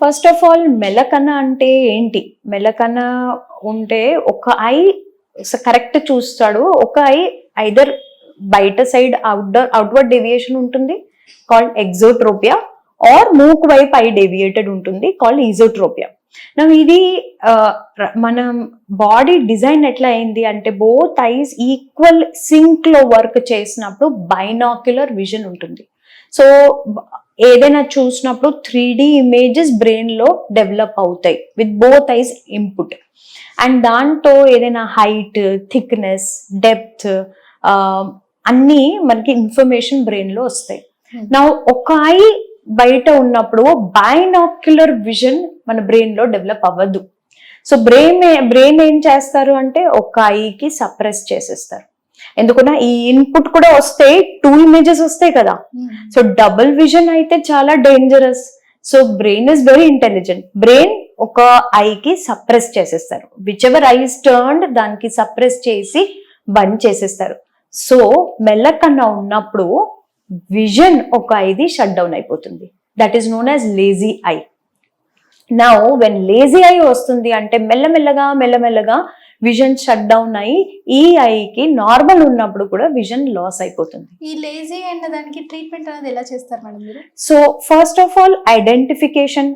First of all మెలకన అంటే ఏంటి? మెలకన ఉంటే ఒక ఐ కరెక్ట్ చూస్తాడు. ఒక ఐ ఐదర్ బయట సైడ్ అవుట్డోర్ అవుట్వర్డ్ డెవియేషన్ ఉంటుంది కాల్డ్ ఎగ్జోట్రోపియా ఆర్ మూక్ వైపు ఐ డెవియేటెడ్ ఉంటుంది కాల్డ్ ఈజోట్రోపియా నా ఇది మనం మన బాడీ డిజైన్ ఎట్లా అయింది అంటే బోత్ ఐస్ ఈక్వల్ సింక్లో వర్క్ చేసినప్పుడు బైనాక్యులర్ విజన్ ఉంటుంది. సో ఏదైనా చూసినప్పుడు త్రీ డి ఇమేజెస్ బ్రెయిన్లో డెవలప్ అవుతాయి with both eyes input. And దాంతో ఏదైనా హైట్ థిక్నెస్ డెప్త్ అన్నీ మనకి ఇన్ఫర్మేషన్ బ్రెయిన్లో వస్తాయి. Hmm. నా ఒక ఐ బయట ఉన్నప్పుడు బైనాక్యులర్ విజన్ మన బ్రెయిన్లో డెవలప్ అవ్వదు. సో బ్రెయిన్ బ్రెయిన్ ఏం చేస్తారు అంటే ఒక ఐకి సప్రెస్ చేసేస్తారు. ఎందుకున్నా ఈ ఇన్పుట్ కూడా వస్తాయి టూ ఇమేజెస్ వస్తాయి కదా. సో డబుల్ విజన్ అయితే చాలా dangerous so brain is very intelligent brain ఒక ఐకి సప్రెస్ చేసేస్తారు. విచ్ ఎవర్ ఐస్ టర్న్ దానికి సప్రెస్ చేసి బంద్ చేసేస్తారు. సో మెల్లకన్నా ఉన్నప్పుడు విజన్ ఒక ఐది షట్ డౌన్ అయిపోతుంది. That is known as lazy eye now when lazy eye వస్తుంది అంటే మెల్లమెల్లగా మెల్లమెల్లగా విజన్ షట్ డౌన్ అయ్యి ఈ ఐకి నార్మల్ ఉన్నప్పుడు కూడా విజన్ లాస్ అయిపోతుంది. ఈ లేజీ అన్న దానికి ట్రీట్మెంట్ అనేది ఎలా చేస్తారు మేడం మీరు? So first of all identification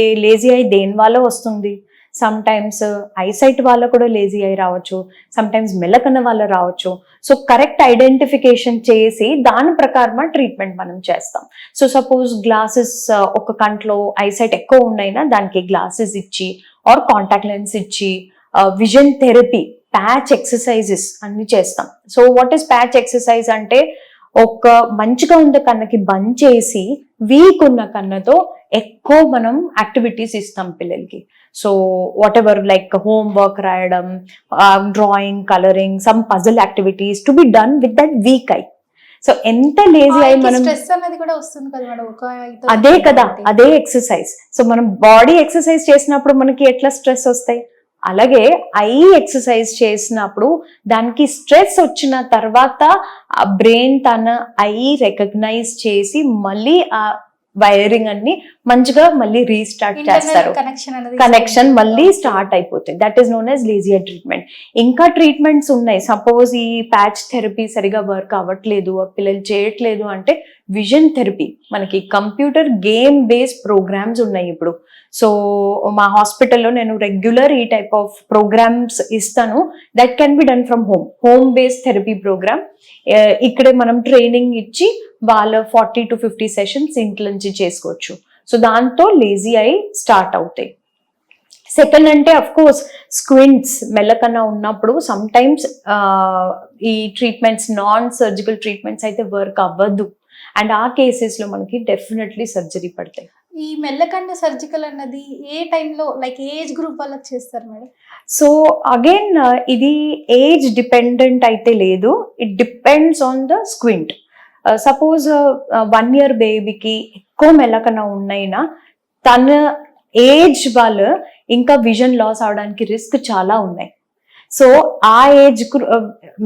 a lazy eye దేని వల్ల వస్తుంది? సమ్ టైమ్స్ ఐసైట్ వల్ల కూడా లేజీ ఐ రావచ్చు. సమ్ టైమ్స్ మెల్లకన్న వల్ల రావచ్చు. సో కరెక్ట్ ఐడెంటిఫికేషన్ చేసి దాని ప్రకారం ట్రీట్మెంట్ మనం చేస్తాం. సో సపోజ్ గ్లాసెస్ ఒక కంట్లో ఐసైట్ ఎక్కువ ఉన్నైనా దానికి గ్లాసెస్ ఇచ్చి ఆర్ కాంటాక్ట్ లెన్స్ ఇచ్చి విజన్ థెరపీ ప్యాచ్ ఎక్సర్సైజెస్ అన్ని చేస్తాం. So what is patch exercise అంటే ఒక మంచిగా ఉన్న కన్నకి బంద్ చేసి వీక్ ఉన్న కన్నతో ఎక్కువ మనం యాక్టివిటీస్ ఇస్తాం పిల్లలకి. So what ever like home work రాయడం drawing colouring some puzzle activities to be done with that weak eye so ఎంత లేజీ అయి మనం ఒక ఐతో అదే కదా. అదే ఎక్సర్సైజ్ సో మనం బాడీ ఎక్సర్సైజ్ చేసినప్పుడు మనకి ఎట్లా స్ట్రెస్ వస్తాయి? అలాగే ఐ ఎక్సర్సైజ్ చేసినప్పుడు దానికి స్ట్రెస్ వచ్చిన తర్వాత ఆ బ్రెయిన్ తన ఐ రికగ్నైజ్ చేసి మళ్ళీ ఆ వైరింగ్ అన్ని మంచిగా మళ్ళీ రీస్టార్ట్ చేస్తారు. కనెక్షన్ మళ్ళీ స్టార్ట్ అయిపోతుంది. That is known as lazier treatment ఇంకా ట్రీట్మెంట్స్ ఉన్నాయి. సపోజ్ ఈ ప్యాచ్ థెరపీ సరిగా వర్క్ అవ్వట్లేదు ఆ పిల్లలు చేయట్లేదు అంటే విజన్ థెరపీ మనకి కంప్యూటర్ గేమ్ బేస్డ్ ప్రోగ్రామ్స్ ఉన్నాయి ఇప్పుడు. సో మా హాస్పిటల్లో నేను రెగ్యులర్ ఈ టైప్ ఆఫ్ ప్రోగ్రామ్స్ ఇస్తాను. That can be done from home home based therapy program ఇక్కడే మనం ట్రైనింగ్ ఇచ్చి వాళ్ళ ఫార్టీ టు ఫిఫ్టీ సెషన్స్ ఇంట్లో నుంచి చేసుకోవచ్చు. సో దాంతో లేజీ అయి స్టార్ట్ అవుతాయి. సెకండ్ అంటే అఫ్ కోర్స్ స్క్వింట్స్ మెల్లకన్నా ఉన్నప్పుడు సమ్ టైమ్స్ ఈ ట్రీట్మెంట్స్ నాన్ సర్జికల్ ట్రీట్మెంట్స్ అయితే వర్క్ అవ్వదు. అండ్ ఆ కేసెస్లో మనకి డెఫినెట్లీ సర్జరీ పడతాయి. ఈ మెల్లకండ సర్జికల్ అన్నది ఏ టైంలో లైక్ ఏజ్ గ్రూప్ వాళ్ళకి చేస్తారు మేడం? సో అగైన్ ఇది ఏజ్ డిపెండెంట్ అయితే లేదు. It depends on the squint suppose one year బేబీకి ఎక్కువ మెల్లకన ఉన్నైనా తన ఏజ్ వాళ్ళు ఇంకా విజన్ లాస్ అవడానికి రిస్క్ చాలా ఉన్నాయి. సో ఆ ఏజ్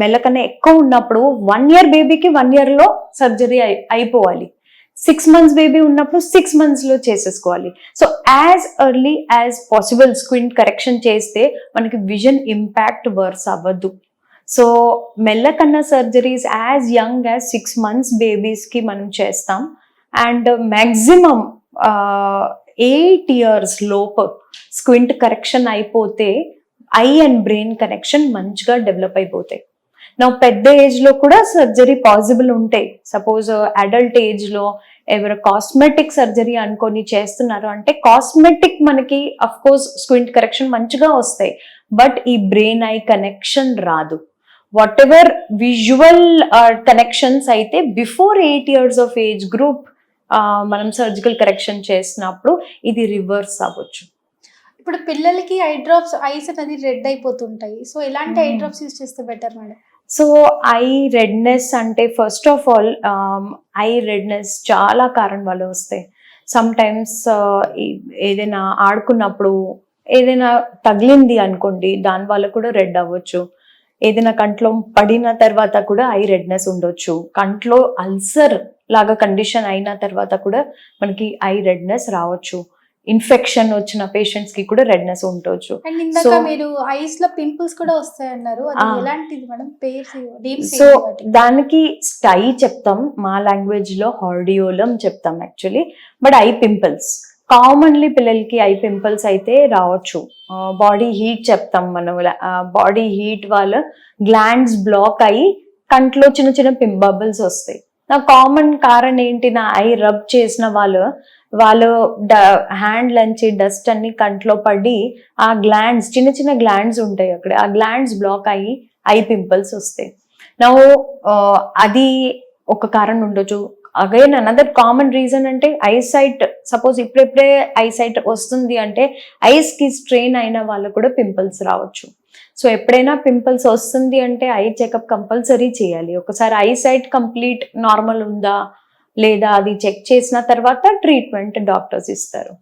మెల్లకన్నా ఎక్కువ ఉన్నప్పుడు వన్ ఇయర్ బేబీకి వన్ ఇయర్లో సర్జరీ సర్జరీ అయిపోవాలి. సిక్స్ మంత్స్ బేబీ ఉన్నప్పుడు సిక్స్ మంత్స్లో చేసేసుకోవాలి. So as early as possible squint correction చేస్తే మనకి విజన్ ఇంపాక్ట్ వర్స్ అవ్వదు. So మెల్లకన్నా surgeries as young as six months బేబీస్కి మనం చేస్తాం. అండ్ మ్యాక్సిమం ఎయిట్ ఇయర్స్ లోపు స్క్వింట్ కరెక్షన్ అయిపోతే ఐ అండ్ బ్రెయిన్ కనెక్షన్ మంచిగా డెవలప్ అయిపోతాయి. నా పెద్ద ఏజ్లో కూడా సర్జరీ పాసిబుల్ ఉంటాయి సపోజ్ అడల్ట్ ఏజ్లో ఎవరు కాస్మెటిక్ సర్జరీ అనుకొని చేస్తున్నారు అంటే కాస్మెటిక్ మనకి అఫ్ కోర్స్ స్క్వింట్ కరెక్షన్ మంచిగా వస్తాయి. బట్ ఈ బ్రెయిన్ ఐ కనెక్షన్ రాదు. వాట్ ఎవర్ విజువల్ కనెక్షన్స్ అయితే before eight years of age group మనం సర్జికల్ కరెక్షన్ చేసినప్పుడు ఇది రివర్స్ అవ్వచ్చు. ఇప్పుడు పిల్లలకి ఐ డ్రాప్స్ ఐస్ అనేది రెడ్ అయిపోతుంటాయి. సో ఎలాంటి ఐ. డ్రాప్స్ యూస్ చేస్తే better madam so eye redness అంటే first of all eye redness చాలా కారణం వల్ల వస్తాయి సమ్ టైమ్స్ ఏదైనా ఆడుకున్నప్పుడు ఏదైనా తగిలింది అనుకోండి దాని వల్ల కూడా రెడ్ అవ్వచ్చు. ఏదైనా కంట్లో పడిన తర్వాత కూడా ఐ రెడ్నెస్ ఉండొచ్చు. కంట్లో అల్సర్ లాగా కండిషన్ అయిన తర్వాత కూడా మనకి ఐ రెడ్నెస్ రావచ్చు. ఇన్ఫెక్షన్ వచ్చిన పేషెంట్స్కి కూడా రెడ్నెస్ ఉండొచ్చు. So- మీరు ఐస్లో పింపుల్స్ కూడా వస్తాయన్నారు. ఎలాంటిది మేడం? సో దానికి స్టై చెప్తాం. మా లాంగ్వేజ్లో హార్డియోలం చెప్తాం actually but eye pimples commonly పిల్లలకి ఐ పింపుల్స్ అయితే రావచ్చు. బాడీ హీట్ చెప్తాం మనం. బాడీ హీట్ వల్ల గ్లాండ్స్ బ్లాక్ అయ్యి కంట్లో చిన్న చిన్న పిం బబుల్స్ వస్తాయి. నా కామన్ కారణం ఏంటి? నా ఐ రబ్ చేసిన వాళ్ళు వాళ్ళు హ్యాండ్ లంచి డస్ట్ అన్ని కంట్లో పడి ఆ గ్లాండ్స్ చిన్న చిన్న గ్లాండ్స్ ఉంటాయి అక్కడ. ఆ గ్లాండ్స్ బ్లాక్ అయ్యి ఐ పింపుల్స్ వస్తాయి. నా అది ఒక కారణం ఉండొచ్చు. అగైన్ అనదర్ కామన్ రీజన్ అంటే ఐ సైట్ సపోజ్ ఇప్పుడెప్పుడే ఐ సైట్ వస్తుంది అంటే ఐస్కి స్ట్రెయిన్ అయిన వాళ్ళకు కూడా పింపుల్స్ రావచ్చు. సో ఎప్పుడైనా పింపుల్స్ వస్తుంది అంటే ఐ చెకప్ కంపల్సరీ చేయాలి. ఒకసారి ఐ సైట్ కంప్లీట్ నార్మల్ ఉందా లేదా అది చెక్ చేసిన తర్వాత ట్రీట్మెంట్ డాక్టర్స్ ఇస్తారు.